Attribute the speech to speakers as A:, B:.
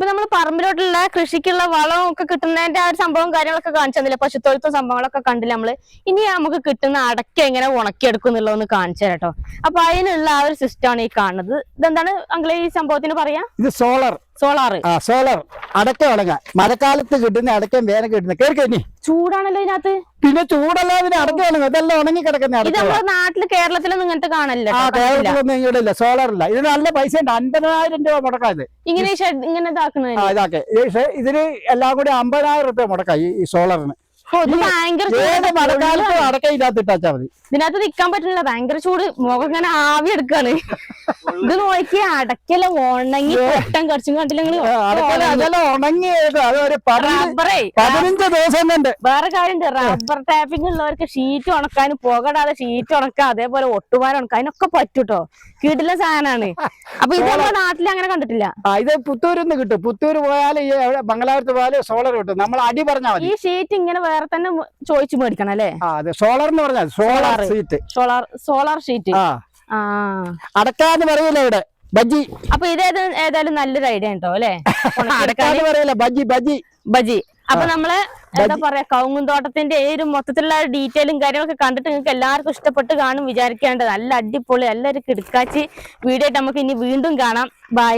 A: ഇപ്പൊ നമ്മൾ പറമ്പിലോട്ടുള്ള കൃഷിക്കുള്ള വളം ഒക്കെ കിട്ടുന്നതിന്റെ ആ ഒരു സംഭവം കാര്യങ്ങളൊക്കെ കാണിച്ചു തന്നില്ല? പശുത്തൊഴുത്തും സംഭവങ്ങളൊക്കെ കണ്ടില്ല നമ്മൾ? ഇനി നമുക്ക് കിട്ടുന്ന അടക്ക എങ്ങനെ ഉണക്കിയെടുക്കും എന്നുള്ളതൊന്ന് കാണിച്ചു കേട്ടോ അപ്പൊ അതിനുള്ള ആ ഒരു സിസ്റ്റമാണ് ഈ കാണുന്നത്. ഇതെന്താണ് അങ്കിളെ ഈ സംഭവത്തിന് പറയാ?
B: ഇത് സോളർ
A: സോളാറ്.
B: ആ സോളാർ. അടക്ക ഉണങ്ങാൻ മഴക്കാലത്ത് കിട്ടുന്ന അടക്കം വേന കിട്ടുന്ന. കേൾക്കേ നീ
A: ചൂടാണല്ലോ ഇതിനകത്ത്.
B: പിന്നെ ചൂടല്ലാതിന് അടക്ക ഉണങ്ങും ഇതെല്ലാം ഉണങ്ങി കിടക്കുന്ന
A: ഇത് നമ്മുടെ നാട്ടിൽ കേരളത്തിലൊന്നും ഇങ്ങനത്തെ കാണല്ലോ
B: ആ കേരളത്തിലൊന്നും ഇവിടെ ഇല്ല സോളർ ഇല്ല ഇത് നല്ല പൈസ ഉണ്ട് അൻപതിനായിരം രൂപ മുടക്കാത്
A: ഇങ്ങനെ ഷെഡ് ഇങ്ങനെ
B: ആ
A: ഇതാക്കുന്നതിന്
B: ഇതാക്കെ ഇതിന് എല്ലാം കൂടി അമ്പതിനായിരം രൂപ മുടക്കാം ഈ സോളറിന്. മഴക്കാലത്ത് അടക്ക ഇതിനകത്ത് ഇട്ടാച്ചാ മതി.
A: ഇതിനകത്ത് നിക്കാൻ പറ്റുന്നില്ല. ഭയങ്കര ചൂട്. മുഖം ഇങ്ങനെ ആവി എടുക്കാണ് ഇത് നോക്കി അടക്കല ഉണങ്ങി പൊട്ടം കുറച്ചും കണ്ടില്ല
B: പതിനഞ്ച് ദിവസം
A: വേറെ കാര്യണ്ട് റബ്ബർ ടാപ്പിംഗ് ഉള്ളവർക്ക് ഷീറ്റ് ഉണക്കാനും പുകടാതെ ഷീറ്റ് ഉണക്കാം അതേപോലെ ഒട്ടുമാരം ഉണക്കാം. അതിനൊക്കെ പറ്റൂട്ടോ. കിട്ടില്ല സാധനമാണ് അപ്പൊ ഇത് നമ്മുടെ നാട്ടിൽ അങ്ങനെ കണ്ടിട്ടില്ല.
B: ഇത് പുത്തൂരിൽ നിന്ന് കിട്ടും. പുത്തൂർ പോയാൽ ഈ മംഗലാപുരത്ത് പോയാൽ സോളർ കിട്ടും. നമ്മൾ അടി പറഞ്ഞാൽ മതി.
A: ഈ ഷീറ്റ് ഇങ്ങനെ വേറെ തന്നെ ചോദിച്ചു മേടിക്കണം അല്ലേ?
B: സോളർ എന്ന് പറഞ്ഞാൽ solar sheet
A: solar solar sheet.
B: അടക്കാന്ന് പറയില്ല ഇവിടെ? ബജി
A: അപ്പൊ ഇത് ഏത- ഏതായാലും നല്ലൊരു ഐഡിയ ഉണ്ടോ അല്ലെ?
B: അടക്കാന്ന് പറയില്ല ബജി ബജി
A: ബജി അപ്പൊ നമ്മൾ എന്താ പറയാ കൗങ്ങുന്തോട്ടത്തിന്റെ ഏതൊരു ഈ ഒരു മൊത്തത്തിലുള്ള ഡീറ്റെയിലും കാര്യങ്ങളൊക്കെ കണ്ടിട്ട് നിങ്ങൾക്ക് എല്ലാവർക്കും ഇഷ്ടപ്പെട്ട് കാണും വിചാരിക്കേണ്ടത്. നല്ല അടിപൊളി നല്ലൊരു കിടക്കാച്ചി വീഡിയോ ആയിട്ട് നമുക്ക് ഇനി വീണ്ടും കാണാം. ബൈ